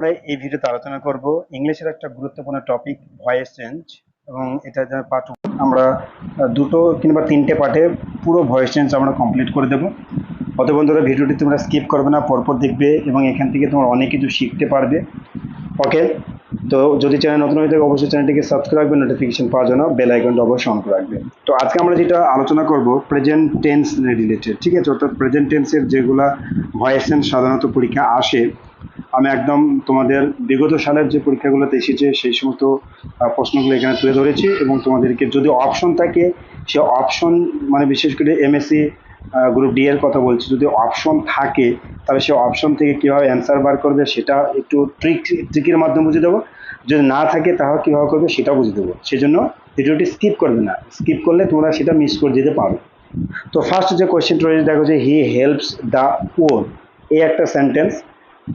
আমরা এই ভিডিওতে আলোচনা করব ইংলিশের একটা গুরুত্বপূর্ণ টপিক ভয়েস চেঞ্জ এবং এটা পার্ট আমরা দুটো কিংবা তিনটে পার্টে পুরো ভয়েস চেঞ্জ আমরা কমপ্লিট করে দেবো। অত বন্ধুরা, ভিডিওটি তোমরা স্কিপ করবে না, পরপর দেখবে এবং এখান থেকে তোমরা অনেক কিছু শিখতে পারবে। ওকে তো যদি চ্যানেল নতুন হয়ে থাকে, অবশ্যই চ্যানেলটিকে সাবস্ক্রাইব করে নোটিফিকেশন পাওয়ার জন্য বেল আইকনটা অবশ্যই অন করে রাখবে। তো আজকে আমরা যেটা আলোচনা করব প্রেজেন্ট টেন্স রিলেটেড ঠিক আছে? অর্থাৎ প্রেজেন্ট টেন্সের যেগুলা ভয়েস চেঞ্জ সাধারণত পরীক্ষা আসে আমি একদম তোমাদের বিগত সালের যে পরীক্ষাগুলোতে এসেছে, সেই সমস্ত প্রশ্নগুলো এখানে তুলে ধরেছি এবং তোমাদেরকে যদি অপশন থাকে, সে অপশন মানে বিশেষ করে এমএসসি গ্রুপ ডি এর কথা বলছি, যদি অপশন থাকে, তাহলে সে অপশন থেকে কীভাবে অ্যান্সার বার করবে, সেটা একটু ট্রিক ট্রিকের মাধ্যমে বুঝে দেবো। যদি না থাকে, তাহলে কীভাবে করবে, সেটাও বুঝে দেবো। সেই জন্য ভিডিওটি স্কিপ করবে না। স্কিপ করলে তোমরা সেটা মিস করে যেতে পারো। তো ফার্স্ট যে কোয়েশ্চেনটা রয়েছে, দেখো যে হি হেল্পস দ্য পোর এই একটা সেন্টেন্স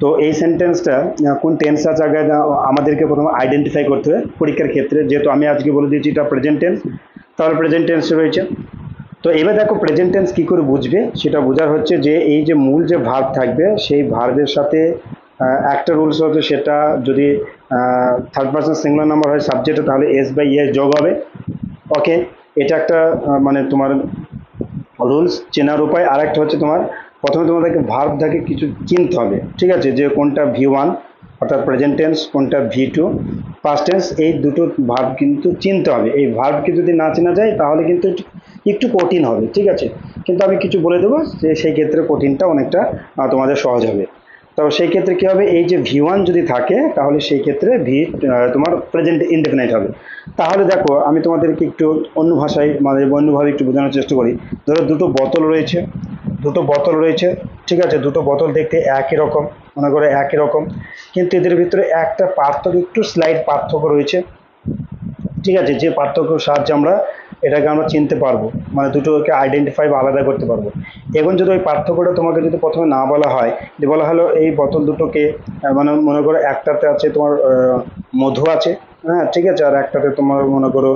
তো এই সেন্টেন্সটা কোন টেন্সের জায়গায় আমাদেরকে প্রথমে আইডেন্টিফাই করতে হবে পরীক্ষার ক্ষেত্রে। যেহেতু আমি আজকে বলে দিয়েছি এটা প্রেজেন্ট টেন্স তাহলে প্রেজেন্ট টেন্স রয়েছে। তো এবার দেখো প্রেজেন্ট টেন্স কী করে বুঝবে? সেটা বোঝার হচ্ছে যে এই যে মূল যে ভার্ব থাকবে, সেই ভার্বের সাথে একটা রুলস হচ্ছে সেটা যদি থার্ড পার্সন সিঙ্গুলার নাম্বার হয় সাবজেক্টে তাহলে এস বাই এস যোগ হবে। ওকে এটা একটা মানে তোমার রুলস চেনার উপায়। আর একটা হচ্ছে তোমার প্রথমে তোমাদেরকে ভার্ব থেকে কিছু চিনতে হবে, ঠিক আছে? যে কোনটা ভি ওয়ান অর্থাৎ প্রেজেন্ট টেন্স কোনটা ভি টু পাস্ট টেন্স এই দুটো ভার্ব কিন্তু চিনতে হবে। এই ভার্বকে যদি না চেনা যায়, তাহলে কিন্তু একটু- কঠিন হবে, ঠিক আছে? কিন্তু আমি কিছু বলে দেবো, যে সেই ক্ষেত্রে কঠিনটা অনেকটা তোমাদের সহজ হবে। তো সেই ক্ষেত্রে কী হবে? এই যে ভি ওয়ান যদি থাকে, তাহলে সেই ক্ষেত্রে ভি তোমার প্রেজেন্ট ইনডেফিনাইট হবে। তাহলে দেখো, আমি তোমাদেরকে একটু অন্য ভাষায় মানে অন্যভাবে একটু বোঝানোর চেষ্টা করি। ধরো দুটো বোতল রয়েছে দুটো বোতল রয়েছে, ঠিক আছে? দুটো বোতল দেখতে একই রকম, মনে করো একই রকম। কিন্তু এদের ভিতরে একটা পার্থক্য, একটু স্লাইড পার্থক্য রয়েছে, ঠিক আছে? যে পার্থক্যর সাহায্যে আমরা এটাকে আমরা চিনতে পারব মানে দুটোকে আইডেন্টিফাই বা আলাদা করতে পারব। এখন যদি ওই পার্থক্যটা তোমাকে যদি প্রথমে না বলা হয় যে বলা হলো এই বোতল দুটোকে মানে মনে করো একটাতে আছে তোমার মধু আছে হ্যাঁ ঠিক আছে? আর একটাতে তোমার মনে করো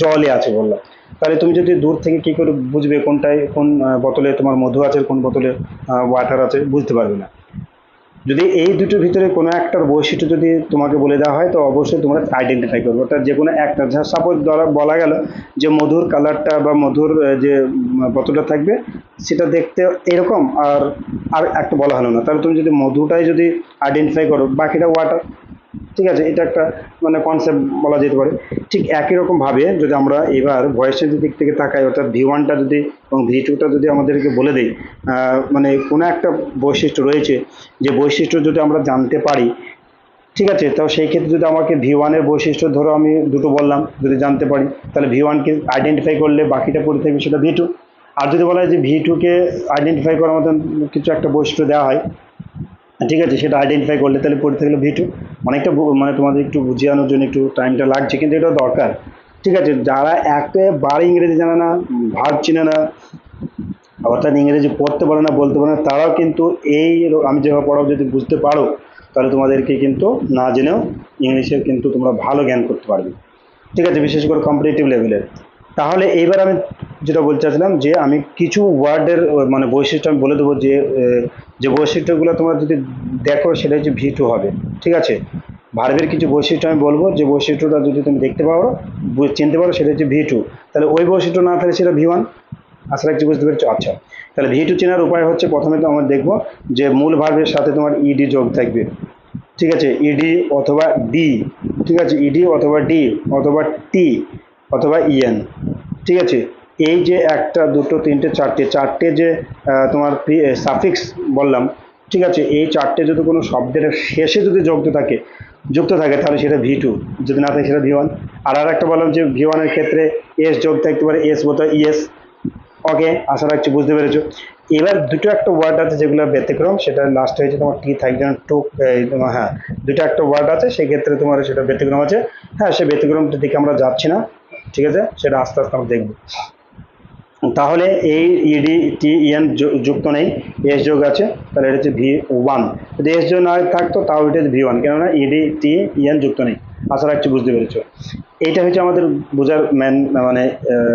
জলই আছে বললাম। তাহলে তুমি যদি দূর থেকে কি করে বুঝবে কোনটায় কোন বোতলে তোমার মধু আছে, কোন বোতলে ওয়াটার আছে, বুঝতে পারবে না। যদি এই দুটোর ভিতরে কোনো একটার বৈশিষ্ট্য যদি তোমাকে বলে দেওয়া হয়, তো অবশ্যই তোমরা আইডেন্টিফাই করবে। অর্থাৎ যে কোনো একটা সাপোজ ধরা বলা গেল যে মধুর কালারটা বা মধুর যে বোতলটা থাকবে, সেটা দেখতে এরকম, আর আর একটা বলা হলো না। তাহলে তুমি যদি মধুটাই যদি আইডেন্টিফাই করো, বাকিটা ওয়াটার ঠিক আছে, এটা একটা মানে কনসেপ্ট বলা যেতে পারে। ঠিক একই রকম ভাবে যদি আমরা এবার ভয়েসের দিক থেকে তাকাই, অর্থাৎ ভি ওয়ানটা যদি এবং ভি টুটা যদি আমাদেরকে বলে দেয় মানে কোনো একটা বৈশিষ্ট্য রয়েছে যে বৈশিষ্ট্য যদি আমরা জানতে পারি, ঠিক আছে, তো সেই ক্ষেত্রে যদি আমাকে ভি ওয়ানের বৈশিষ্ট্য ধরো আমি দুটো বললাম, যদি জানতে পারি, তাহলে ভি ওয়ানকে আইডেন্টিফাই করলে বাকিটা পড়ে থাকবে সেটা ভি টু আর যদি বলা হয় যে ভি টুকে আইডেন্টিফাই করার মতন কিছু একটা বৈশিষ্ট্য দেওয়া হয় ঠিক আছে, সেটা আইডেন্টিফাই করলে তাহলে পড়ে থাকলে ভিটু অনেকটা মানে তোমাদের একটু বুঝিয়ানোর জন্য একটু টাইমটা লাগছে, কিন্তু এটা দরকার। ঠিক আছে, যারা একেবারে ইংরেজি জানে না ভাব চিনে না, অর্থাৎ ইংরেজি পড়তে পারে না, বলতে পারে না, তারাও কিন্তু এই আমি যেভাবে পড়াবো, যদি বুঝতে পারো, তাহলে তোমাদেরকে কিন্তু না জেনেও ইংলিশের কিন্তু তোমরা ভালো জ্ঞান করতে পারবে। ঠিক আছে, বিশেষ করে কম্পিটিটিভ লেভেলের তাহলে এইবার আমি যেটা বলতে চাচ্ছিলাম যে আমি কিছু ওয়ার্ডের মানে বৈশিষ্ট্য আমি বলে দেবো যে যে বৈশিষ্ট্যগুলো তোমরা যদি দেখো সেটা হচ্ছে ভি টু হবে, ঠিক আছে? ভার্বের কিছু বৈশিষ্ট্য আমি বলব, যে বৈশিষ্ট্যটা যদি তুমি দেখতে পারো চিনতে পারো সেটা হচ্ছে ভি টু। তাহলে ওই বৈশিষ্ট্য না থাকলে সেটা ভি ওয়ান? আশা রাখছি বুঝতে পেরেছ? আচ্ছা। তাহলে ভি টু চেনার উপায় হচ্ছে প্রথমে তো আমরা দেখব যে মূল ভার্বের সাথে তোমার ইডি যোগ থাকবে, ঠিক আছে? ইডি অথবা ডি, ঠিক আছে? ইডি অথবা ডি অথবা টি অথবা ইএন ঠিক আছে? এই যে একটা, দুটো, তিনটে, চারটে চারটে যে তোমার সাফিক্স বললাম, ঠিক আছে? এই চারটে যদি কোনো শব্দের শেষে যদি যুক্ত থাকে যুক্ত থাকে, তাহলে সেটা ভি টু যদি না থাকে, সেটা ভি ওয়ান আর আর একটা বললাম যে ভি ওয়ানের ক্ষেত্রে এস যোগ থাকতে পারে এস বলতে ইএস ওকে আশা রাখছি বুঝতে পেরেছ। এবার দুটো একটা ওয়ার্ড আছে যেগুলো ব্যতিক্রম, সেটা লাস্ট হয়েছে তোমার টি থাকবে তোমার হ্যাঁ দুটো একটা ওয়ার্ড আছে, সেক্ষেত্রে তোমার সেটা ব্যতিক্রম আছে। হ্যাঁ সে ব্যতিক্রমটার দিকে আমরা যাচ্ছি না। ঠিক আছে? সেটা আস্তে আস্তে আমরা দেখব। তাহলে এই ইডি টি ইএন যুক্ত নেই এস যোগ আছে, তাহলে এটা হচ্ছে ভি ওয়ান যদি এস যোগ না থাকতো তাও এটা হচ্ছে ভি ওয়ান কেননা ইডি টি ইএন যুক্ত নেই। আশা রাখছি বুঝতে পেরেছ। এইটা হচ্ছে আমাদের বোঝার ম্যান মানে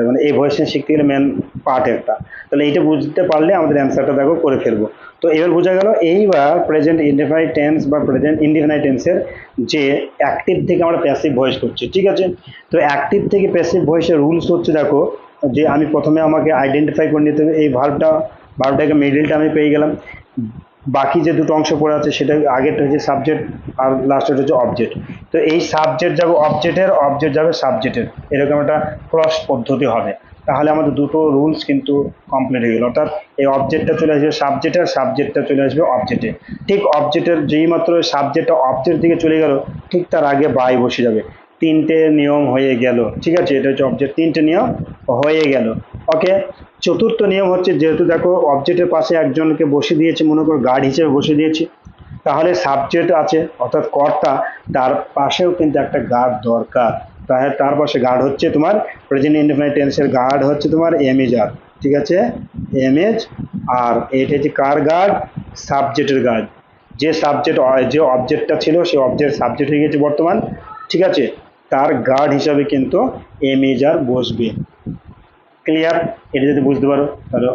মানে এই ভয়েসটা শিখতে গেলে ম্যান পার্ট একটা। তাহলে এইটা বুঝতে পারলে আমাদের অ্যান্সারটা দেখো, করে ফেলব। তো এবার বোঝা গেল এইবার প্রেজেন্ট ইনডিফাইড টেন্স বা প্রেজেন্ট ইনডিফাইড টেন্সের যে অ্যাক্টিভ থেকে আমরা প্যাসিভ ভয়েস করছি, ঠিক আছে? তো অ্যাক্টিভ থেকে প্যাসিভ ভয়েসের রুলস হচ্ছে দেখো, যে আমি প্রথমে আমাকে আইডেন্টিফাই করে নিতে হবে, এই ভার্বটা ভার্বটাকে মিডিলটা আমি পেয়ে গেলাম। বাকি যে দুটো অংশ পড়ে আছে, সেটা আগেরটা হচ্ছে সাবজেক্ট আর লাস্টের হচ্ছে অবজেক্ট তো এই সাবজেক্ট যাবে অবজেক্টের অবজেক্ট যাবে সাবজেক্টের এরকম একটা ক্রস পদ্ধতি হবে। তাহলে আমাদের দুটো রুলস কিন্তু কমপ্লিট হয়ে গেল। অর্থাৎ এই অবজেক্টটা চলে আসবে সাবজেক্টে আর সাবজেক্টটা চলে আসবে অবজেক্টে ঠিক অবজেক্টের যেই মাত্র সাবজেক্টটা অবজেক্ট দিকে চলে গেল, ঠিক তার আগে বাই বসে যাবে। তিনটে নিয়ম হয়ে গেল, ঠিক আছে? এটা হচ্ছে অবজেক্ট তিনটে নিয়ম হয়ে গেল। ওকে চতুর্থ নিয়ম হচ্ছে, যেহেতু দেখো অবজেক্টের পাশে একজনকে বসে দিয়েছে, মনে করো গার্ড হিসেবে বসে দিয়েছি, তাহলে সাবজেক্ট আছে, অর্থাৎ কর্তা, তার পাশেও কিন্তু একটা গার্ড দরকার। তাহলে তার পাশে গার্ড হচ্ছে তোমার প্রেজেন্ট ইনডিফাইন টেন্সের গার্ড হচ্ছে তোমার এমএজ আর ঠিক আছে? এমএজ আর এটা হচ্ছে কার গার্ড সাবজেক্টের গার্ড যে সাবজেক্ট যে অবজেক্টটা ছিল, সেই অবজেক্ট সাবজেক্ট হয়ে গেছে বর্তমান, ঠিক আছে? তার গার্ড হিসাবে কিন্তু এমএজ আর বসবে। ক্লিয়ার এটা যদি বুঝতে পারো, তাহলে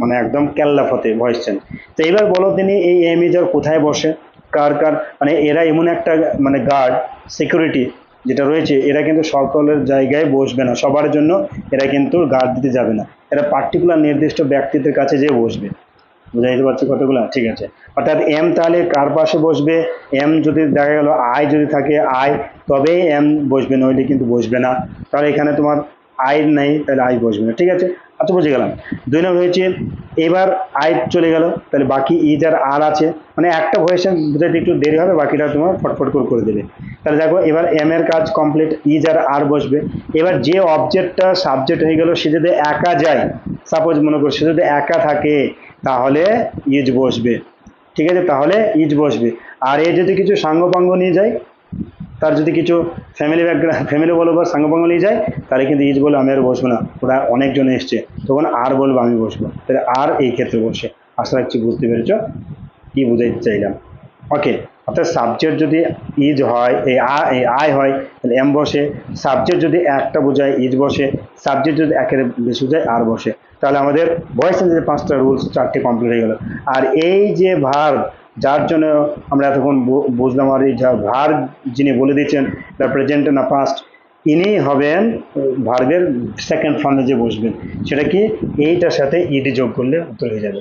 মানে একদম ক্যাল্লাফতে ভয়েস চেঞ্জ তো এবার বলো তিনি এই এমিজার কোথায় বসে? কার কার? মানে এরা এমন একটা মানে গার্ড সিকিউরিটি যেটা রয়েছে, এরা কিন্তু সকলের জায়গায় বসবে না। সবার জন্য এরা কিন্তু গার্ড দিতে যাবে না। এরা পার্টিকুলার নির্দিষ্ট ব্যক্তিদের কাছে যেয়ে বসবে। বুঝা যেতে পারছি কতগুলো? ঠিক আছে। অর্থাৎ এম তাহলে কার পাশে বসবে? এম যদি দেখা গেল আই যদি থাকে আই তবেই এম বসবে, নইলে কিন্তু বসবে না। তাহলে এখানে তোমার আই নেই, তাহলে আই বসবে না। ঠিক আছে? আচ্ছা বুঝে গেলাম। দুই নম্বর হয়েছে এবার আই চলে গেল, তাহলে বাকি ইজ আর আর আছে মানে একটা ভয়েসে বুঝাতে একটু দেরি হবে, বাকিটা তোমার ফটফট করে করে দেবে। তাহলে দেখো, এবার এম এর কাজ কমপ্লিট ইজ আর আর বসবে। এবার যে অবজেক্টটা সাবজেক্ট হয়ে গেল, সে যদি একা যায় সাপোজ মনে করো সে যদি একা থাকে, তাহলে ইজ বসবে। ঠিক আছে? তাহলে ইজ বসবে। আর এ যদি কিছু সাঙ্গপাঙ্গ নিয়ে যায় তার যদি কিছু ফ্যামিলি ব্যাকগ্রাউন্ড ফ্যামিলি বলো বা সাঙ্গপাঙ্গ নিয়ে যায়, তাহলে কিন্তু ইজ বলে আমি আর বসবো না। ওরা অনেকজন এসছে, তখন আর বলব আমি বসবো তাহলে আর এই ক্ষেত্রে বসে। আশা রাখছি বুঝতে পেরেছ? কি বুঝাইতে চাইলাম? ওকে অর্থাৎ সাবজেক্ট যদি ইজ হয়, এই এই আয় হয়, তাহলে এম বসে। সাবজেক্ট যদি একটা বোঝায় ইজ বসে। সাবজেক্ট যদি একের বেশি বোঝায়, আর বসে। তাহলে আমাদের ভয়েস পাঁচটা রুলস চারটে কমপ্লিট হয়ে গেল। আর এই যে ভার যার জন্য আমরা এতক্ষণ বুঝলাম আর এই যা ভার যিনি বলে দিচ্ছেন দ্য প্রেজেন্ট না পাস্ট ইনি হবেন ভার্বের সেকেন্ড ফর্মে যে বসবেন, সেটা কি? এইটার সাথে ইডি যোগ করলে উত্তর হয়ে যাবে।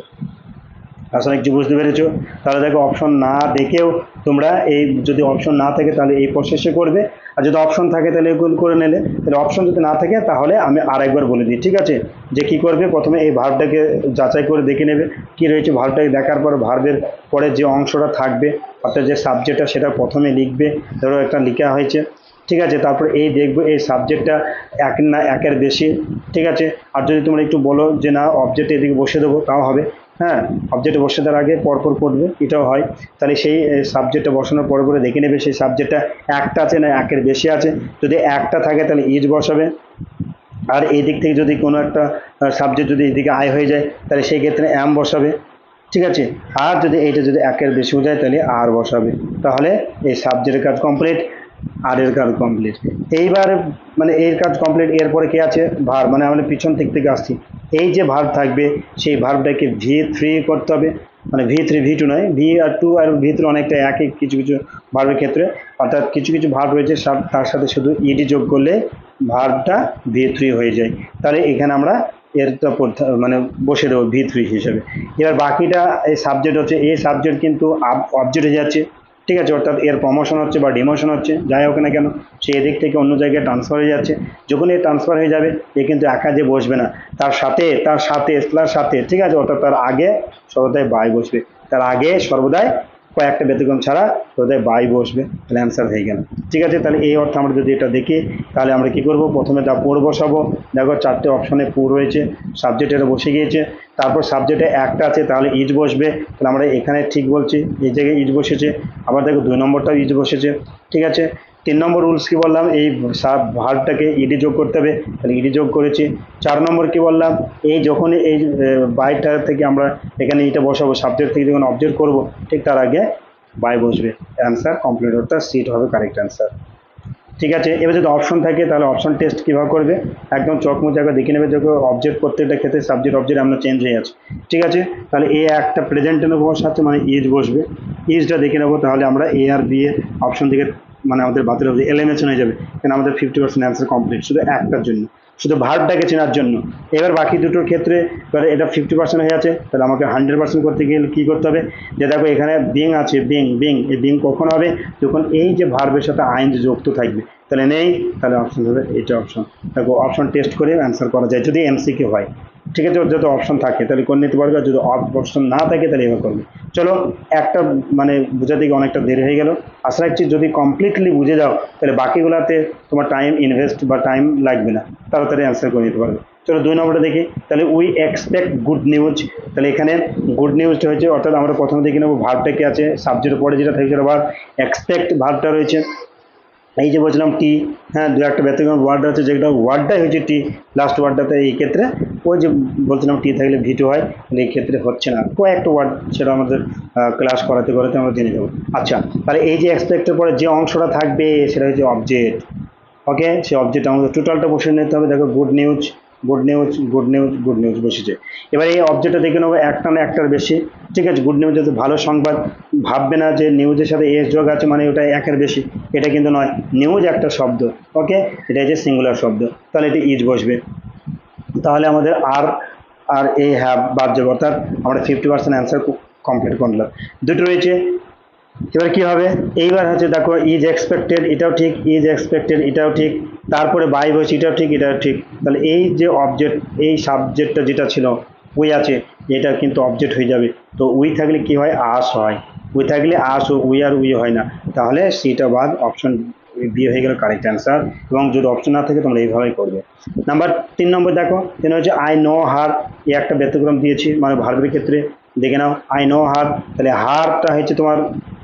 আসলে কিছু বুঝতে পেরেছ? তাহলে দেখো অপশন না দেখেও তোমরা এই যদি অপশন না থাকে তাহলে এই প্রসেসে করবে। আর যদি অপশন থাকে তাহলে এগুলো করে নিলে। তাহলে অপশন যদি না থাকে তাহলে আমি আরেকবার বলে দিই, ঠিক আছে? যে কি করবে? প্রথমে এই ভার্বটাকে যাচাই করে দেখে নেবে। কি রয়েছে ভার্বটাকে দেখার পর ভার্বের পরে যে অংশটা থাকবে, অর্থাৎ যে সাবজেক্টটা সেটা প্রথমে লিখবে। ধরো একটা লেখা হয়েছে, ঠিক আছে? তারপর এই দেখব এই সাবজেক্টটা এক না একের বেশি, ঠিক আছে? আর যদি তোমরা একটু বলো যে না অবজেক্ট এদিকে বসে দেবো, তাও হবে। হ্যাঁ অবজেক্টে বসে দেওয়ার আগে পরপর পড়বে এটাও হয়। তাহলে সেই সাবজেক্টটা বসানোর পরে পরে দেখে নেবে সেই সাবজেক্টটা একটা আছে না একের বেশি আছে। যদি একটা থাকে তাহলে ইজ বসাবে। আর এই দিক থেকে যদি কোনো একটা সাবজেক্ট যদি এদিকে আয় হয়ে যায়, তাহলে সেই ক্ষেত্রে অ্যাম বসাবে। ঠিক আছে? আর যদি এইটা যদি একের বেশি হয়ে যায়, তাহলে আর বসাবে। তাহলে এই সাবজেক্টের কাজ কমপ্লিট আর এর কাজ কমপ্লিট এইবার মানে এর কাজ কমপ্লিট এরপরে কে আছে? ভার মানে আমরা পিছন দিক থেকে আসছি। এই যে ভার্ব থাকবে, সেই ভার্বটাকে ভি থ্রি করতে হবে। মানে ভি থ্রি ভি টু নয় ভি আর টু আর ভি থ্রি অনেকটা একই কিছু কিছু ভার্বের ক্ষেত্রে। অর্থাৎ কিছু কিছু ভার্ব রয়েছে তার সাথে শুধু ইডি যোগ করলে ভার্বটা ভি থ্রি হয়ে যায়। তাহলে এখানে আমরা এরটা পড়তে মানে বসে দেবো ভি থ্রি হিসেবে। এবার বাকিটা এই সাবজেক্ট হচ্ছে, এই সাবজেক্ট কিন্তু অবজেক্ট হয়ে যাচ্ছে। ঠিক আছে, অর্থাৎ এর প্রমোশন হচ্ছে বা ডিমোশন হচ্ছে, যাই হোক না কেন, সে এদিক থেকে অন্য জায়গায় ট্রান্সফার হয়ে যাচ্ছে। যখন এ ট্রান্সফার হয়ে যাবে, এ কিন্তু একা যে বসবে না। তার সাথে তার সাথে তার সাথে, ঠিক আছে, অর্থাৎ তার আগে সর্বদাই বাই বসবে। তার আগে সর্বদাই কয়েকটা ব্যতিক্রম ছাড়া হৃদয় বাই বসবে, তাহলে অ্যান্সার হয়ে গেল। ঠিক আছে, তাহলে এই অর্থে আমরা যদি এটা দেখি, তাহলে আমরা কি করব? প্রথমে তা পুর বসাবো। দেখো, চারটে অপশনে পুর রয়েছে সাবজেক্ট এটা বসে গিয়েছে। তারপর সাবজেক্টে একটা আছে, তাহলে ইজ বসবে। তাহলে আমরা এখানে ঠিক বলছি, এই জায়গায় ইজ বসেছে। আবার দেখো, দুই নম্বরটাও ইজ বসেছে। ঠিক আছে? তিন নম্বর রুলস কি বললাম? এই ভার্বটাকে ইডি যোগ করতে হবে। তাহলে ইডি যোগ করেছি। চার নম্বর কি বললাম? এই যখন এই বাইটা থেকে আমরা এখানে এটা বসাবো সাবজেক্ট থেকে যখন অবজেক্ট করব, ঠিক তার আগে বাই বসবে। অ্যান্সার কমপ্লিট অর্থাৎ সিট হবে কারেক্ট অ্যান্সার ঠিক আছে? এবার যদি অপশন থাকে, তাহলে অপশন টেস্ট কীভাবে করবে? একদম চোখ মুছে একবার দেখে নেবে যখন অবজেক্ট প্রত্যেকটা ক্ষেত্রে সাবজেক্ট অবজেক্ট আমরা চেঞ্জ হয়ে আছে। ঠিক আছে? তাহলে এ একটা প্রেজেন্ট নেব সাথে মানে ইজ বসবে। ইজটা দেখে নেব, তাহলে আমরা এ আর বি এর অপশন থেকে মানে আমাদের বাতিল হবে এলিমিনেশন হয়ে যাবে। কারণ আমাদের ফিফটি পার্সেন্ট অ্যান্সার কমপ্লিট শুধু একটার জন্য। শুধু ভার্বটাকে চেনার জন্য। এবার বাকি দুটোর ক্ষেত্রে এবারে এটা ফিফটি পার্সেন্ট হয়ে আছে, তাহলে আমাকে হান্ড্রেড পার্সেন্ট করতে গেলে কী করতে হবে? যে দেখো এখানে বিং আছে বিং বিং এই বিং কখন হবে? যখন এই যে ভার্বের সাথে আইন যুক্ত থাকবে তাহলে নেই, তাহলে অপশন হবে এইটা অপশন দেখো অপশন টেস্ট করে অ্যান্সার করা যায়, যদি এমসিকে হয়। ঠিক আছে যত অপশন থাকে, তাহলে করে নিতে পারবে যদি অপশন না থাকে, তাহলে এবার করবে। চলো, একটা মানে বোঝাতে গিয়ে অনেকটা দেরি হয়ে গেল। আশা রাখছি যদি কমপ্লিটলি বুঝে যাও, তাহলে বাকিগুলোতে তোমার টাইম ইনভেস্ট বা টাইম লাগবে না। তাড়াতাড়ি অ্যান্সার করে নিতে পারবে। চলো, দুই নম্বরটা দেখি। তাহলে উই এক্সপেক্ট গুড নিউজ তাহলে এখানে গুড নিউজটা হয়েছে, অর্থাৎ আমরা প্রথমে দেখে নেব ভার্বটা কি আছে সাবজেক্টের পরে যেটা থাকে সেটা ভার্ব এক্সপেক্ট ভার্বটা রয়েছে। এই যে বলছিলাম টি হ্যাঁ দু একটা ব্যতিক্রম ওয়ার্ড আছে যেটা ওয়ার্ডটাই হচ্ছে টি লাস্ট ওয়ার্ডটাতে এই ক্ষেত্রে ওই যে বলছিলাম টি থাকলে ভিটু হয় এই ক্ষেত্রে হচ্ছে না। কয়েকটা ওয়ার্ড সেটা আমাদের ক্লাস করাতে করাতে আমরা জেনে যাব আচ্ছা তাহলে এই যে এক্সপেক্টের পরে যে অংশটা থাকবে, সেটা হচ্ছে অবজেক্ট ওকে সেই অবজেক্ট আমাদের টোটালটা বসে নিতে হবে। দেখো good news good news good news good news বসেছে। এবার এই অবজেক্টটা দেখে নেব একটা না একটার বেশি। ঠিক আছে গুড নিউজ হচ্ছে ভালো সংবাদ, ভাববে না যে নিউজের সাথে এস যোগ আছে মানে ওটা একের বেশি, এটা কিন্তু নয়। নিউজ একটা শব্দ ওকে এটা হচ্ছে সিঙ্গুলার শব্দ। তাহলে এটা ইজ বসবে। তাহলে আমাদের আর আর এই হ্যাভ বাদ যাবে, অর্থাৎ আমরা ফিফটি পার্সেন্ট অ্যান্সার কমপ্লিট করলাম। দুটো রয়েছে এবার কি হবে? এইবার হচ্ছে দেখো ইজ এক্সপেক্টেড এটাও ঠিক ইজ এক্সপেক্টেড এটাও ঠিক, তারপরে বাই বসে এটাও ঠিক এটাও ঠিক। তাহলে এই যে অবজেক্ট এই সাবজেক্টটা যেটা ছিল উই আছে, এটা কিন্তু অবজেক্ট হয়ে যাবে। তো উই থাকলে কি হয়? আস হয়। উই থাকলে আস, ও উই আর উই হয় না। তাহলে সিটা বাদ অপশন বিয়ে হয়ে গেল কারেক্ট অ্যান্সার এবং যদি অপশন না থাকে, তোমরা এইভাবেই করবে। নাম্বার তিন নম্বর দেখো তিন হচ্ছে আই নো হার এই একটা ব্যতিক্রম দিয়েছি মানে ভার্বের ক্ষেত্রে। দেখে নাও আই নো হার তাহলে হারটা হচ্ছে তোমার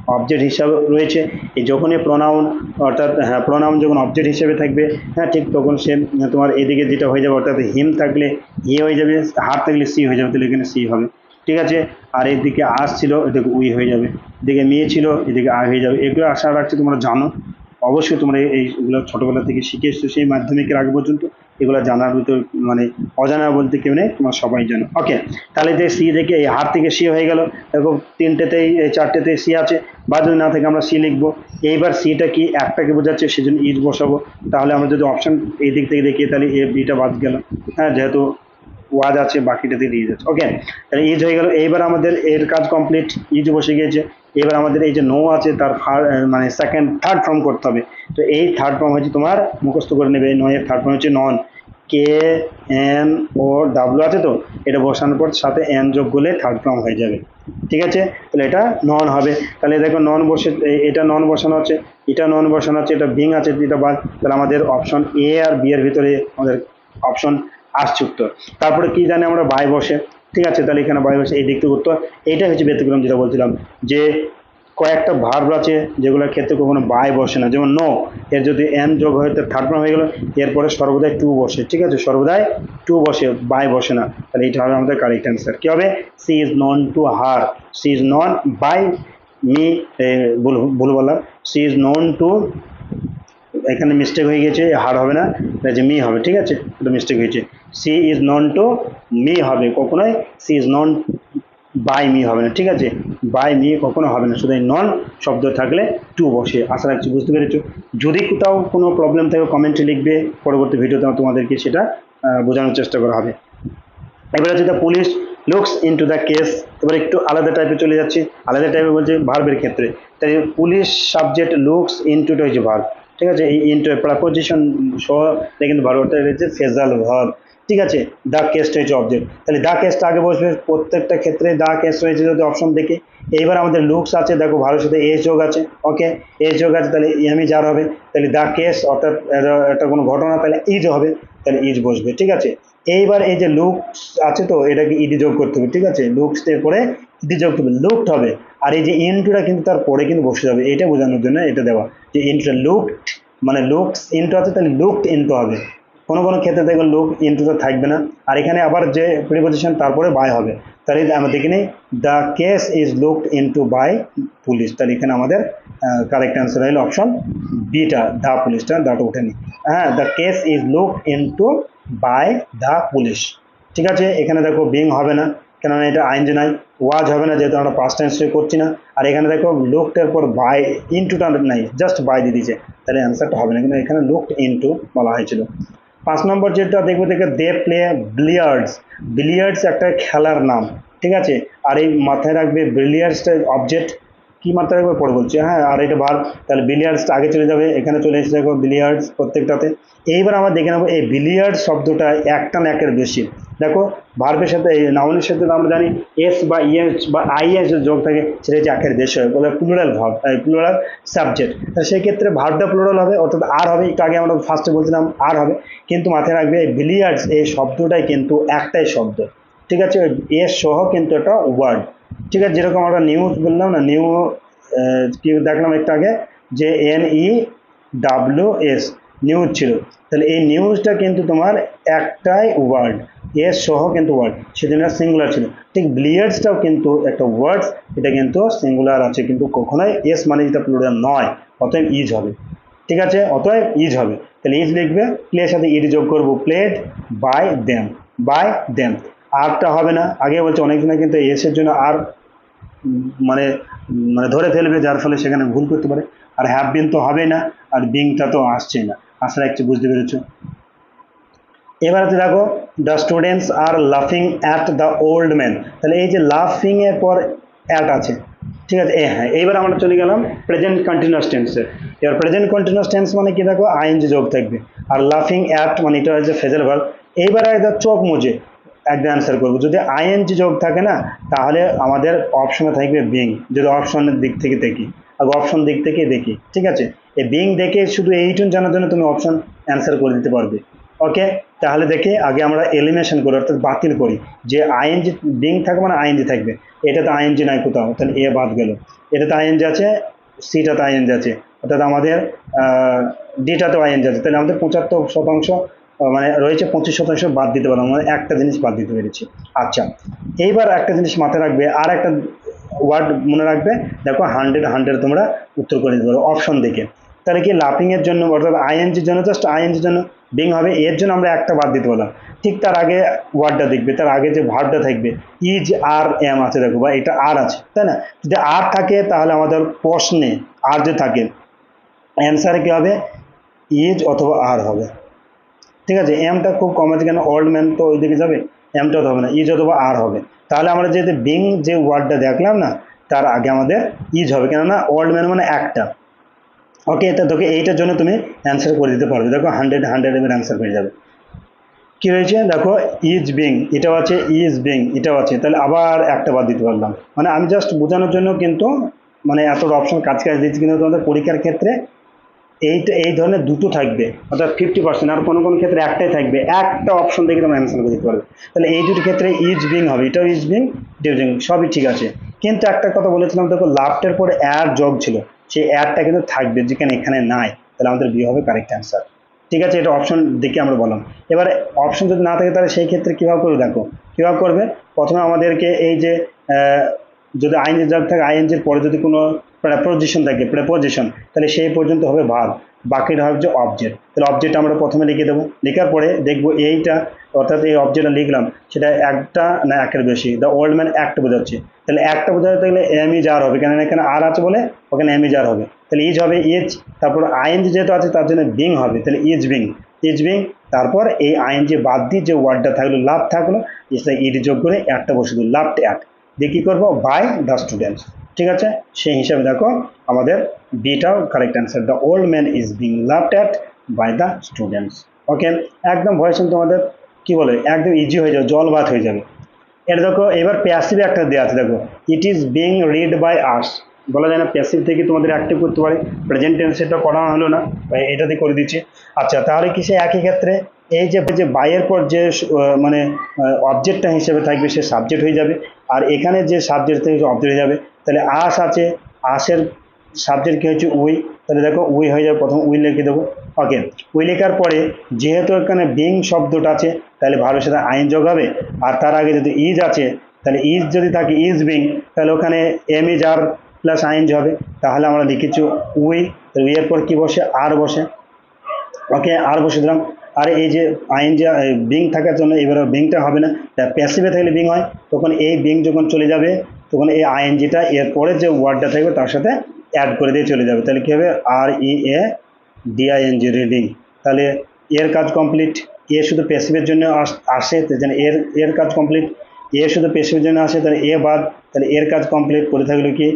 অবজেক্ট হিসাবে রয়েছে। এই যখনই প্রোনাউন অর্থাৎ হ্যাঁ প্রোনাউন যখন অবজেক্ট হিসেবে থাকবে হ্যাঁ ঠিক তখন সে তোমার এদিকে যেটা হয়ে যাবে, অর্থাৎ হিম থাকলে হে হয়ে যাবে হার থাকলে সি হয়ে যাবে, তাহলে এখানে সি হবে। ঠিক আছে? আর এদিকে আস ছিল, এদিকে উই হয়ে যাবে। এদিকে মেয়ে ছিল, এদিকে আ হয়ে যাবে। এগুলো আশা রাখছি তোমরা জানো। অবশ্যই তোমরা এই- এইগুলো ছোটোবেলা থেকে শিখে এসছো সেই মাধ্যমিকের আগে পর্যন্ত, এগুলো জানার ভিতর মানে অজানা বলতে কেউ নেই, তোমরা সবাই জানো। ওকে তাহলে যে সি থেকে এই হাত থেকে সি হয়ে গেল, দেখো তিনটেতেই, এই চারটেতেই সি আছে, বা যদি না থাকে আমরা সি লিখব। এইবার সিটা কি একটাকে বোঝাচ্ছে, সেজন্য ইজ বসাবো। তাহলে আমরা যদি অপশন এই দিক থেকে দেখি তাহলে এ বিটা বাদ গেল। হ্যাঁ যেহেতু ওয়াজ আছে বাকিটাতে ইজ আছে ওকে তাহলে ইজ হয়ে গেল। এইবার আমাদের এর কাজ কমপ্লিট ইজ বসে গিয়েছে। এবার আমাদের এই যে নো আছে, তার মানে সেকেন্ড থার্ড ফর্ম করতে হবে। তো এই থার্ড ফর্ম হচ্ছে তোমার, মুখস্থ করে নেবে নয়ের থার্ড ফর্ম হচ্ছে নন কে এন ও ডাব্লু আছে তো? এটা বসানোর পর সাথে এন যোগ করলে থার্ড ফর্ম হয়ে যাবে। ঠিক আছে? তাহলে এটা নন হবে। তাহলে দেখো নন বসে এটা নন বসানো হচ্ছে, এটা নন বসানো হচ্ছে, এটা বিং আছে, এটা বাদ। তাহলে আমাদের অপশন এ আর বি এর ভিতরে আমাদের অপশন আসছে উত্তর। তারপরে কি জানি আমরা বাই বসে। ঠিক আছে, তাহলে এখানে বাই বসে এই দিক থেকে উত্তর এইটা হচ্ছে ব্যতিক্রম যেটা বলছিলাম, যে কয়েকটা ভার্ব আছে যেগুলোর ক্ষেত্রে কখনো বাই বসে না। যেমন নো এর যদি এন যোগ হয় তার থার্ড ফর্ম হয়ে গেল। এরপরে সর্বদাই টু বসে, ঠিক আছে? সর্বদাই টু বসে বাই বসে না। তাহলে এটা হবে আমাদের কারেক্ট অ্যান্সার কী হবে? She is known to her she is known by me ভুল ভুল বলা সি ইজ নন টু এখানে মিস্টেক হয়ে গেছে, হার হবে না। যে মি হবে, ঠিক আছে? এটা মিস্টেক হয়েছে। She is known to me হবে, কখনোই she is known by me হবে না, ঠিক আছে? বাই মি কখনো হবে না, শুধু নন শব্দ থাকলে টু বসে। আশা রাখছি বুঝতে পেরেছ? যদি কোথাও কোনো প্রবলেম থাকে কমেন্টে লিখবে, পরবর্তী ভিডিওতে তোমাদেরকে সেটা বোঝানোর চেষ্টা করা হবে। এবার the police looks into the case এবার একটু আলাদা টাইপে চলে যাচ্ছি। আলাদা টাইপে বলছে ভার্বের ক্ষেত্রে। তাই পুলিশ সাবজেক্ট লুকস ইন ইনটুটা হচ্ছে ভার্ব ঠিক আছে, এই ইনটু প্রাপোজিশন সহ কিন্তু ভার্ব ওটা রয়েছে ফেজাল ভার্ব ঠিক আছে দ্য কেসটা হয়েছে অবজেক্ট তাহলে দ্য কেসটা আগে বসবে, প্রত্যেকটা ক্ষেত্রে দ্য কেস রয়েছে যদি অপশন দেখে। এইবার আমাদের লুকস আছে, দেখো ভালোর সাথে এস যোগ আছে ওকে এস যোগ আছে, তাহলে আমি যার হবে। তাহলে দ্য কেস অর্থাৎ এটা কোনো ঘটনা, তাহলে ইজ হবে, তাহলে ইজ বসবে, ঠিক আছে? এইবার এই যে লুকস আছে তো, এটাকে ইডি যোগ করতে হবে, ঠিক আছে? লুকস এর পরে ইডি যোগ করতে হবে। লুকড হবে। আর এই যে ইনটুটা কিন্তু তার পরে কিন্তু বসে যাবে, এটা বোঝানোর জন্য এটা দেওয়া, যে ইনটুটা লুকড মানে লুকস ইনটু আছে, তাহলে লুকড ইনটু হবে। কোনো কোনো ক্ষেত্রে দেখবে লুক ইনটুটা থাকবে না। আর এখানে আবার যে প্রিপোজিশন তারপরে বাই হবে। তাহলে আমরা দেখে নিই the case is looked into by police তাহলে এখানে আমাদের কারেক্ট অ্যান্সার হলো অপশন বিটা দ্য পুলিশটা দাটা উঠে নি হ্যাঁ the case is looked into by the police ঠিক আছে, এখানে দেখো বিং হবে না। কেননা এটা আইন যে নাই, ওয়াজ হবে না, যেহেতু আমরা পাস্ট টেন্স করছি না। আর এখানে দেখো লুকটার পর বাই ইনটুটা নাই জাস্ট বাই দিয়ে দিয়েছে। তাহলে অ্যান্সারটা হবে না, কিন্তু এখানে লুকড ইনটু বলা হয়েছিল। পাঁচ নম্বর যেটা দেখব, দেখে দে প্লে বিলিয়ার্ডস বিলিয়ার্ডস একটা খেলার নাম, ঠিক আছে? আর এই মাথায় রাখবে বিলিয়ার্ডসটা অবজেক্ট কি মাত্রা রাখবে? পরে বলছি হ্যাঁ আর এটা ভার তাহলে বিলিয়ার্ডসটা আগে চলে যাবে, এখানে চলে এসে দেখো বিলিয়ার্ডস প্রত্যেকটাতে। এইবার আমরা দেখে নেব, এই বিলিয়ার্ড শব্দটা একটা না একের বেশি। দেখো ভার্বের সাথে নাউনের সাথে আমরা জানি এস বা ইএস বা আইএস যোগ থাকে, সেটা হচ্ছে একের বেশি হয়, বলে প্লুরাল ভার্ব প্লুরাল সাবজেক্ট তাহলে সেই ক্ষেত্রে ভার্বটা প্লুরাল হবে, অর্থাৎ আর হবে, একটু আগে আমরা ফার্স্টে বলছিলাম আর হবে, কিন্তু মাথায় রাখবে বিলিয়ার্ডস এই শব্দটাই কিন্তু একটাই শব্দ। ঠিক আছে? এস সহ কিন্তু এটা ওয়ার্ড ঠিক আছে? যেরকম আমরা নিউজ বললাম না নিউ কি দেখলাম একটু আগে? যে N E W S news ছিল। তাহলে এই নিউজটা কিন্তু তোমার একটাই ওয়ার্ড এস সহ কিন্তু ওয়ার্ড সেদিন সিঙ্গুলার ছিল। ঠিক ব্লিয়ার্ডসটাও কিন্তু একটা ওয়ার্ডস এটা কিন্তু সিঙ্গুলার আছে। কিন্তু কখনোই এস মানে যেটা প্লুরাল নয়, অতএব ইজ হবে। ঠিক আছে? অতএব ইজ হবে। তাহলে ইজ লিখবে প্লের সাথে ইড যোগ করব। Played by them by them আরটা হবে না। আগে বলছে অনেকজনে কিন্তু এসের জন্য আর মানে মানে ধরে ফেলবে, যার ফলে সেখানে ভুল করতে পারে। আর হ্যাভ বিন তো হবে না, আর বিংটা তো আসছে না। আসলে একটু বুঝতে পেরেছ? এবারে দেখো দ্য স্টুডেন্টস আর লাফিং অ্যাট দ্য ওল্ড ম্যান তাহলে এই যে লাফিং এর পর অ্যাট আছে, ঠিক আছে? এ হ্যাঁ এইবার আমরা চলে গেলাম প্রেজেন্ট কন্টিনিউয়াস টেন্সে এবার প্রেজেন্ট কন্টিনিউয়াস টেন্স মানে কি দেখো? আইএনজি যোগ থাকবে। আর লাফিং অ্যাট মানে এটা হচ্ছে ফেজাল ভার্ব এইবার এটা চোখ মুজে একদম অ্যান্সার করব। যদি আইএনজি যোগ থাকে না, তাহলে আমাদের অপশনে থাকবে বিং যদি অপশনের দিক থেকে দেখি আর অপশন দিক থেকে দেখি, ঠিক আছে? এই বিং দেখে শুধু এইটুন জানার জন্য তুমি অপশন অ্যান্সার করে দিতে পারবে। ওকে তাহলে দেখে আগে আমরা এলিমিনেশন করি, অর্থাৎ বাতিল করি। যে আইএনজি বিং থাকবে মানে আইএনজি থাকবে। এটা এটাতে আইএনজি নাই কোথাও, তাহলে এ বাদ গেল। এটাতে আইএনজি আছে সিটা সিটাতে আইএনজি আছে। অর্থাৎ আমাদের ডিটাতেও আইএনজি আছে। তাহলে আমাদের পঁচাত্তর শতাংশ মানে রয়েছে পঁচিশ শতাংশ বাদ দিতে পারলাম। মানে একটা জিনিস বাদ দিতে পেরেছি। আচ্ছা এইবার একটা জিনিস মাথায় রাখবে, আর একটা ওয়ার্ড মনে রাখবে। দেখো হান্ড্রেড হান্ড্রেড তোমরা উত্তর করে দিতে পারো। অপশন দেখে। তাহলে কি লাফিং এর জন্য, অর্থাৎ আইএনজির জন্য জাস্ট আইএনজির জন্য বিং হবে, এর জন্য আমরা একটা বাদ দিতে পারলাম। ঠিক তার আগে ওয়ার্ডটা দেখবে, তার আগে যে ভার্বটা থাকবে ইজ আর এম আছে দেখো, বা এটা আর আছে, তাই না? যদি আর থাকে, তাহলে আমাদের প্রশ্নে আর যে থাকে অ্যান্সারে কি হবে? ইজ অথবা আর হবে। ঠিক আছে? এমটা খুব কম আছে কেন? ওল্ড ম্যান তো ওই দিকে যাবে এমটা তো হবে না ইজ অথবা আর হবে। তাহলে আমরা যেহেতু বিং যে ওয়ার্ডটা দেখলাম না, তার আগে আমাদের ইজ হবে, কেননা ওল্ড ম্যান মানে একটা। ওকে এটা তোকে এইটার জন্য তুমি অ্যান্সার করে দিতে পারবে। দেখো হান্ড্রেড হান্ড্রেড এর অ্যান্সার পেয়ে যাবে। কি রয়েছে দেখো ইজ বিং এটাও আছে ইজ বিং এটাও আছে। তাহলে আবার একটা বাদ দিতে পারলাম। মানে আমি জাস্ট বোঝানোর জন্য কিন্তু মানে এত অপশন কাজ কাজ দিচ্ছি কিন্তু তোমাদের পরীক্ষার ক্ষেত্রে এইটা, এই ধরনের দুটো থাকবে। অর্থাৎ ফিফটি পার্সেন্ট আর কোনো কোনো ক্ষেত্রে একটাই থাকবে। একটা অপশন দেখে তোমরা অ্যান্সার করে দিতে পারবে। তাহলে এই দুটো ক্ষেত্রে ইজ বিং হবে। এটাও ইজ বিং বিং সবই ঠিক আছে। কিন্তু একটা কথা বলেছিলাম, দেখো লাভটার পরে অ্যাড যোগ ছিল। সেই অ্যাডটা কিন্তু থাকবে যেখানে এখানে নাই, তাহলে আমাদের বি হবে কারেক্ট অ্যান্সার ঠিক আছে, এটা অপশন দেখে আমরা বললাম। এবার অপশন যদি না থাকে, তাহলে সেই ক্ষেত্রে কীভাবে করে দেখো, কীভাবে করবে? প্রথমে আমাদেরকে এই যে যদি আইনজি যোগ থাকে আইএনজির পরে যদি কোনো প্রেপোজিশন থাকে প্রেপোজিশন তাহলে সেই পর্যন্ত হবে ভাব বাকিটা হবে যে অবজেক্ট তাহলে অবজেক্ট আমরা প্রথমে লিখে দেবো। লেখার পরে দেখব এইটা, অর্থাৎ এই অবজেক্টটা লিখলাম, সেটা একটা না একের বেশি? দ্য ওল্ড ম্যান একটা বোঝাচ্ছে। তাহলে একটা বোঝাতে গেলে এম ইজ আর হবে। কেন এখানে আর আছে বলে ওখানে এমই ইজ আর হবে। তাহলে ইজ হবে ইজ তারপর আইএনজি যেহেতু আছে, তার জন্য বিং হবে। তাহলে ইজ বিং ইজ বিং তারপর এই আইএনজি বাদ দিয়ে যে ওয়ার্ডটা থাকল লাভ থাকল সেটা ইড যোগ করে একটা বসে দিল। লাভড অ্যাট দিয়ে কী করব? বাই দ্য স্টুডেন্টস ঠিক আছে? সেই হিসাবে দেখো, আমাদের বিটাও correct answer the old man is being loved at by the students okay একদম ভয়েস তোমাদের, কি বলে? একদম ইজি হয়ে যাবে, জল ভাত হয়ে যাবে। এটা দেখো, এবার প্যাসিভ একটা দেওয়া আছে, দেখো। It is being read by arts বলা যায় না প্যাসিভ থেকে তোমাদের অ্যাক্টিভ করতে পারে। প্রেজেন্ট টেন্সেরটা করা হলো না এটাতে করে দিচ্ছি। আচ্ছা তাহলে কি সে একই ক্ষেত্রে? এই যে যে বাইয়ের পর যে মানে অবজেক্টটা হিসেবে থাকবে, সে সাবজেক্ট হয়ে যাবে। আর এখানে যে সাবজেক্ট থেকে অবজেক্ট হয়ে যাবে, তাহলে আস আছে, আশের সাবজেক্ট কী হচ্ছে উই, তাহলে দেখো উই হয়ে যাবে, প্রথম উই লিখে দেবো। ওকে উই লেখার পরে যেহেতু এখানে বিং শব্দটা আছে, তাহলে ভালোর সাথে আইন যোগ হবে আর তার আগে যদি ইজ আছে, তাহলে ইজ যদি থাকে ইজ বিং তাহলে ওখানে এম ইজ আর প্লাস আইন হবে। তাহলে আমরা লিখেছি উই উই এর পর কী বসে? আর বসে। ওকে আর বসে দিলাম। আর এই যে আইন যে বিং থাকার জন্য এবার বিংটা হবে না প্যাসিভে থাকলে বিং হয়, তখন এই বিং যখন চলে যাবে, তখন এই আইএনজিটা এর পরে যে ওয়ার্ডটা থাকবে তার সাথে অ্যাড করে দিয়ে চলে যাবে, তাহলে কী হবে? আর ই এ ডিআইএনজি রিডিং তাহলে এর কাজ কমপ্লিট এ শুধু প্যাসিভের জন্য আস- যেন এর এর কাজ কমপ্লিট এ শুধু প্যাসিভের জন্য আসে, তাহলে এ বাদ, তাহলে এর কাজ কমপ্লিট করে থাকল কি?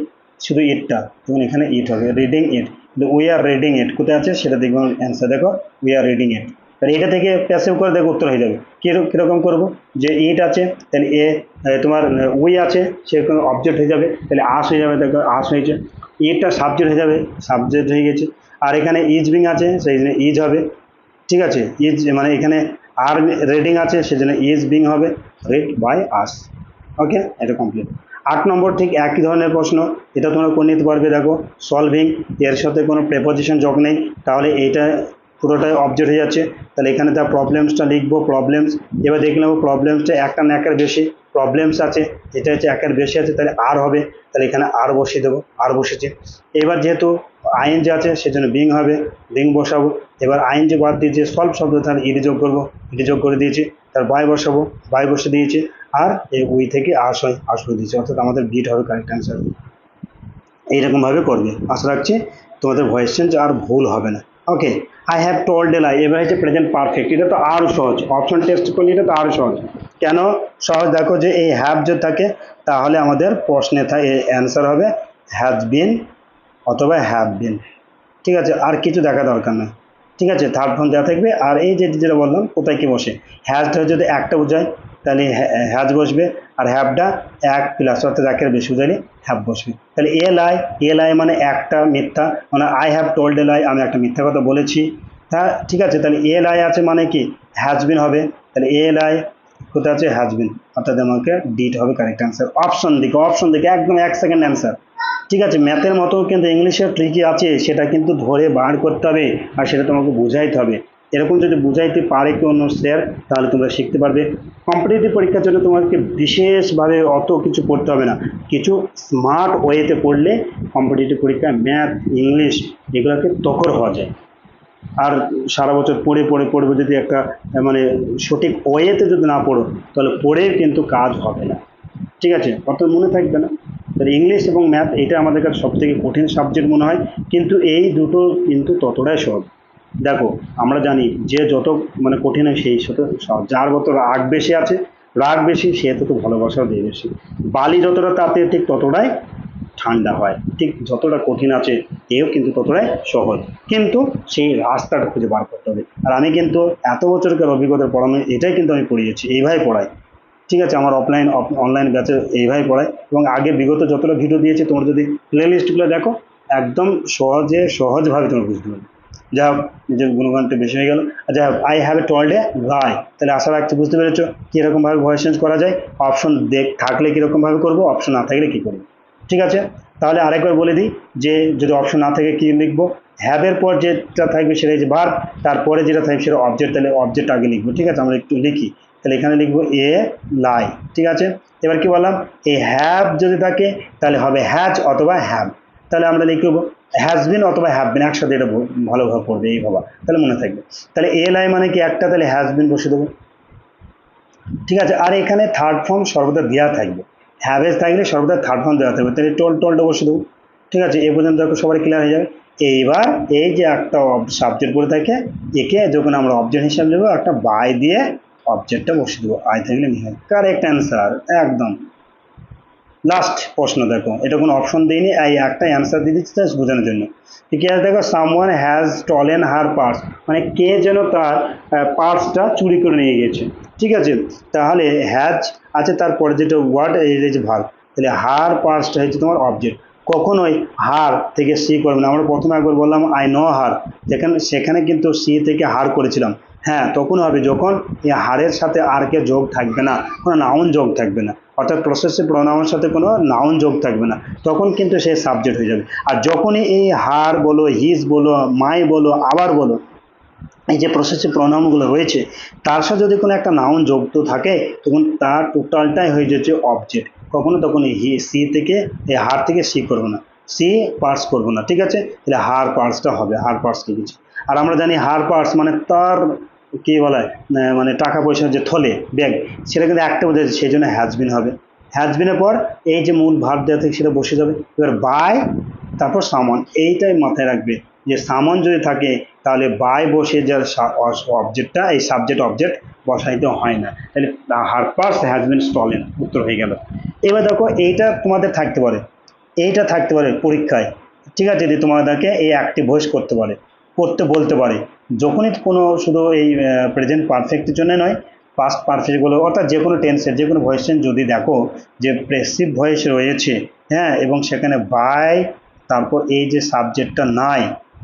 শুধু ইটটা তখন এখানে ইট হবে reading it we are reading it কোথায় আছে? সেটা দেখব অ্যান্সার দেখো উই আর রিডিং ইট তাহলে এটা থেকে প্যাসিভ করে দেখো উত্তর হয়ে যাবে। কীরকম করব? যে ইট আছে তাহলে এ তোমার উই আছে, সেরকম অবজেক্ট হয়ে যাবে। তাহলে আস হয়ে যাবে, দেখো আস হয়েছে। ইটটা সাবজেক্ট হয়ে যাবে সাবজেক্ট হয়ে গেছে। আর এখানে ইজ বিং আছে, সেই জন্য ইজ হবে। ঠিক আছে? ইজ মানে এখানে আর রেডিং আছে সেজন্য ইজ বিং হবে রেড বাই আস ওকে এটা কমপ্লিট আট নম্বর ঠিক একই ধরনের প্রশ্ন। এটা তোমরা করে নিতে পারবে, দেখো। সলভিং এর সাথে কোনো প্রেপোজিশন যোগ নেই। তাহলে এইটা পুরোটাই অবজেক্ট হয়ে যাচ্ছে। তাহলে এখানে তার প্রবলেমসটা লিখব প্রবলেমস এবার দেখে নেব প্রবলেমসটা একটা না একের বেশি। প্রবলেমস আছে এটা হচ্ছে একের বেশি আছে, তাহলে আর হবে। তাহলে এখানে আর বসিয়ে দেবো আর বসেছে। এবার যেহেতু আইন যে আছে, সেজন্য বিং হবে বিং বসাবো। এবার আইন যে বাদ দিয়েছে সলভ শব্দ, তাহলে ইডি যোগ করব। ইডি যোগ করে দিয়েছি, তার বাই বসাবো বাই বসে দিয়েছি। আর এই উই থেকে আস হয় আস হয়ে দিয়েছে, অর্থাৎ আমাদের বিট হবে কারেক্ট অ্যান্সার এইরকমভাবে করবে। আশা রাখছি তোমাদের ভয়েস চেঞ্জ আর ভুল হবে না। Okay I have told a lie এবার হচ্ছে প্রেজেন্ট পারফেক্ট এটা তো আরও সহজ। অপশন টেস্ট করলে এটা তো আরও সহজ। কেন? সহজ দেখো যে এই হ্যাভ যদি থাকে, তাহলে আমাদের প্রশ্নে অ্যান্সার হবে হ্যাজ বিন অথবা হ্যাভ বিন ঠিক আছে, আর কিছু দেখা দরকার না। ঠিক আছে থার্ড ফর্ম দেওয়া থাকবে। আর এই যে যেটা বললাম, কোথায় কি বসে? হ্যাজটা যদি একটা বোঝায় তাহলে হ্যাজ বসবে আর হ্যাভটা এক প্লাস অর্থাৎ একের বেশি বোঝাইলে হ্যাভ বসবে। তাহলে এ লাই এ লাই মানে একটা মিথ্যা। মানে I have told a lie আমি একটা মিথ্যা কথা বলেছি। তা ঠিক আছে, তাহলে এ লাই আছে মানে কি? হ্যাজ বিন হবে। তাহলে এ লাই কোথায় আছে? হ্যাজ বিন অর্থাৎ আমাকে ডিট হবে কারেক্ট অ্যান্সার অপশন দিকে অপশন দিকে একদম এক সেকেন্ড অ্যান্সার ঠিক আছে ম্যাথের মতো কিন্তু ইংলিশের ট্রিকি আছে, সেটা কিন্তু ধরে বার করতে হবে আর সেটা তোমাকে বোঝাইতে হবে। এরকম যদি বুঝাইতে পারে কেউ অন্য স্যার, তাহলে তোমরা শিখতে পারবে। কম্পিটিটিভ পরীক্ষার জন্য তোমাকে বিশেষভাবে অত কিছু পড়তে হবে না। কিছু স্মার্ট ওয়েতে পড়লে কম্পিটিটিভ পরীক্ষা ম্যাথ ইংলিশ এগুলোকে তখর হওয়া যায়। আর সারা বছর পড়ে পড়ে, পড়বে যদি একটা মানে সঠিক ওয়েতে যদি না পড়ো, তাহলে পড়ে কিন্তু কাজ হবে না। ঠিক আছে? অত মনে থাকবে না। তাহলে ইংলিশ এবং ম্যাথ এটা আমাদের কাছে সব থেকে কঠিন সাবজেক্ট মনে হয়। কিন্তু এই দুটো কিন্তু ততটাই সহজ। দেখো, আমরা জানি যে যত মানে কঠিন হয় সেই সাথে যার যত রাগ বেশি আছে, রাগ বেশি, সে তত ভালোবাসাও দিয়ে বেশি। বালি যতটা তাতে ঠিক ততটাই ঠান্ডা হয়। ঠিক যতটা কঠিন আছে, এও কিন্তু ততটাই সহজ। কিন্তু সেই রাস্তাটা খুঁজে বার করতে হবে। আর আমি কিন্তু এত বছরকার অভিজ্ঞতা পড়ানো, এটাই কিন্তু আমি পড়িয়েছি, এইভাবে পড়াই। ঠিক আছে, আমার অফলাইন অনলাইন ব্যাচে এইভাবে পড়াই। এবং আগে বিগত যতটা ভিডিও দিয়েছি, তোমরা যদি প্লে লিস্টগুলো দেখো, একদম সহজে, সহজভাবে তোমরা বুঝতে পারবে। যা হোক গুণগানটা বেশি হয়ে গেল। আর যা I have a told a lie তাহলে আশা রাখছি বুঝতে পেরেছ কীরকমভাবে ভয়েস চেঞ্জ করা যায়। অপশন দেখ, থাকলে কীরকমভাবে করব অপশন না থাকলে কী করব? ঠিক আছে? তাহলে আরেকবার বলে দিই যে, যদি অপশন না থাকে কী লিখব? হ্যাভের পর যেটা থাকবে সেটা হচ্ছে ভার তারপরে যেটা থাকবে সেটা অবজেক্ট তাহলে অবজেক্ট আগে লিখব। ঠিক আছে? আমরা একটু লিখি। তাহলে এখানে লিখব এ লাই ঠিক আছে? এবার কি বললাম? এই হ্যাভ যদি থাকে, তাহলে হবে হ্যাজ অথবা হ্যাভ তাহলে আমরা লিখব হ্যাজ বিন অথবা হ্যাভ বিন একসাথে এটা ভালোভাবে পড়বে, এই ভাবা। তাহলে মনে থাকবে। তাহলে এ লাই মানে কি একটা? তাহলে হ্যাজ বিন বসে দেবো। ঠিক আছে, আর এখানে থার্ড ফর্ম সর্বদা দেওয়া থাকবে। হ্যাভেজ থাকলে সর্বদা থার্ড ফর্ম দেওয়া থাকবে। তাহলে টোল টোলটা বসে দেবো। ঠিক আছে, এ পর্যন্ত সবাই ক্লিয়ার হয়ে যাবে। এইবার এই যে একটা সাবজেক্ট পড়ে থাকে, একে যখন আমরা অবজেক্ট হিসাবে নেব, একটা বাই দিয়ে অবজেক্টটা বসে দেবো। আই থাকলে কারেক্ট অ্যান্সার একদম। লাস্ট প্রশ্ন দেখো, এটা কোনো অপশন দিইনি, এই একটা অ্যান্সার দিয়ে দিচ্ছি জাস্ট বোঝানোর জন্য। ঠিক আছে, দেখো someone has stolen her purse মানে কে যেন তার পার্সটা চুরি করে নিয়ে গেছে ঠিক আছে, তাহলে হ্যাজ আছে তারপরে যেটা ওয়ার্ড যে ভালো তাহলে হার পার্সটা হচ্ছে তোমার অবজেক্ট কখনোই হার থেকে সি করবে না। আমরা প্রথমে একবার বললাম আই নো হার যেখানে, সেখানে কিন্তু সি থেকে হার করেছিলাম। হ্যাঁ তখন হবে, যখন এই হারের সাথে আর কে যোগ থাকবে না, কোনো নাউন যোগ থাকবে না। অর্থাৎ প্রসেসিভ প্রোনাউনের সাথে কোনো নাউন যোগ থাকবে না। তখন কিন্তু সে সাবজেক্ট হয়ে যাবে। আর যখনই এই হার বলো হিজ বলো মাই বলো, আবার বলো, এই যে প্রসেসিভ প্রোনাউনগুলো রয়েছে, তার সাথে যদি কোনো একটা নাউন যুক্ত থাকে, তখন তার টোটালটাই হয়ে যাচ্ছে অবজেক্ট কখনো তখন এই হি সি থেকে, এই হার থেকে সি করব না। সি পার্স করব না, ঠিক আছে? তাহলে হার পার্সটা হবে হার পার্স লিখেছি আর আমরা জানি হার পার্টস মানে তার কি বলা হয় মানে টাকা পয়সার যে থলে, ব্যাগ, সেটা কিন্তু একটা বোঝাচ্ছে সেই জন্য হ্যাজবিন হবে। হ্যাজবিনের পর এই যে মূল ভাব দেওয়া থাকে সেটা বসে যাবে। এবার বাই তারপর সামন, এইটাই মাথায় রাখবে যে সামন যদি থাকে, তাহলে বাই বসে যার অবজেক্টটা এই সাবজেক্ট অবজেক্ট বসাইতে হয় না। তাহলে হারপাস হ্যাজ বিন স্টলেন উত্তর হয়ে গেল। এবার দেখো, এইটা তোমাদের থাকতে পারে। এইটা থাকতে পারে পরীক্ষায়। ঠিক আছে, যে তোমাদেরকে এই অ্যাক্টিভ ভয়েস করতে পারে। করতে বলতে পারে। যখনই কোনো শুধু এই প্রেজেন্ট পারফেক্টের জন্য নয় পাস্ট পারফেক্টগুলো অর্থাৎ যে কোনো টেন্সের যে কোনো ভয়েস চেঞ্জ যদি দেখো যে প্রেসিভ ভয়েস রয়েছে হ্যাঁ এবং সেখানে বাই তারপর এই যে সাবজেক্টটা নাই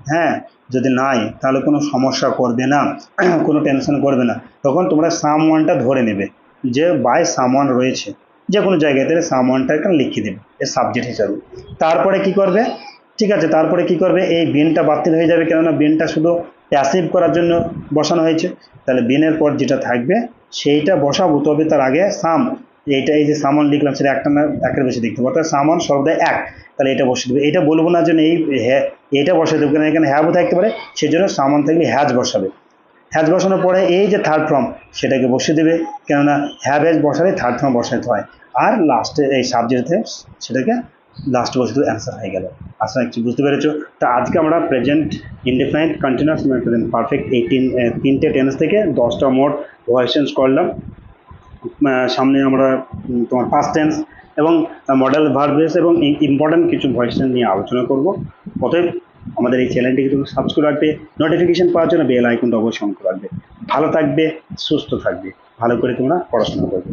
হ্যাঁ যদি নাই, তাহলে কোনো সমস্যা করবে না, কোনো টেনশন করবে না। তখন তোমরা সাম ওয়ানটা ধরে নেবে, যে বাই সামওয়ান রয়েছে। যে কোনো জায়গায় তাহলে সামওয়ানটা এখানে লিখে দেবে এর সাবজেক্ট হিসাবে। তারপরে কি করবে? ঠিক আছে, তারপরে কি করবে? এই বিনটা বাতিল হয়ে যাবে কেননা বিনটা শুধু প্যাসিভ করার জন্য বসানো হয়েছে। তাহলে বিনের পর যেটা থাকবে, সেইটা বসাবো, তবে তার আগে সাম এইটা এই যে সামান লিখলাম, সেটা একটা না, একের বেশি দেখতে অর্থাৎ সামান সর্বদা এক, তাহলে এটা বসে দেবে। এটা বলব না যে এই এটা বসে দেবো কেন এখানে হ্যাবও থাকতে পারে সেই জন্য সামান থাকলে হ্যাজ বসাবে। হ্যাজ বসানোর পরে এই যে থার্ড ফর্ম সেটাকে বসিয়ে দেবে, কেননা হ্যাভ হ্যাজ বসালে থার্ড ফর্ম বসাতে হয়। আর লাস্টে এই সাবজেক্টে সেটাকে লাস্ট বছর অ্যান্সার হয়ে গেল। আশা রাখছি বুঝতে পেরেছ। তা আজকে আমরা present indefinite continuous present perfect এই তিন তিনটে টেন্স থেকে দশটা মোট ভয়েস চেঞ্জ করলাম সামনে আমরা তোমার পাস্ট টেন্স এবং মডেল ভার্বেস এবং ইম্পর্ট্যান্ট কিছু ভয়েস টেন্স নিয়ে আলোচনা করব। অতএব আমাদের এই চ্যানেলটিকে তুমি সাবস্ক্রাইব রাখবে নোটিফিকেশন পাওয়ার জন্য বেল আইকনটা অবশ্যই অন করে রাখবে। ভালো থাকবে, সুস্থ থাকবে। ভালো করে তোমরা পড়াশোনা করবে।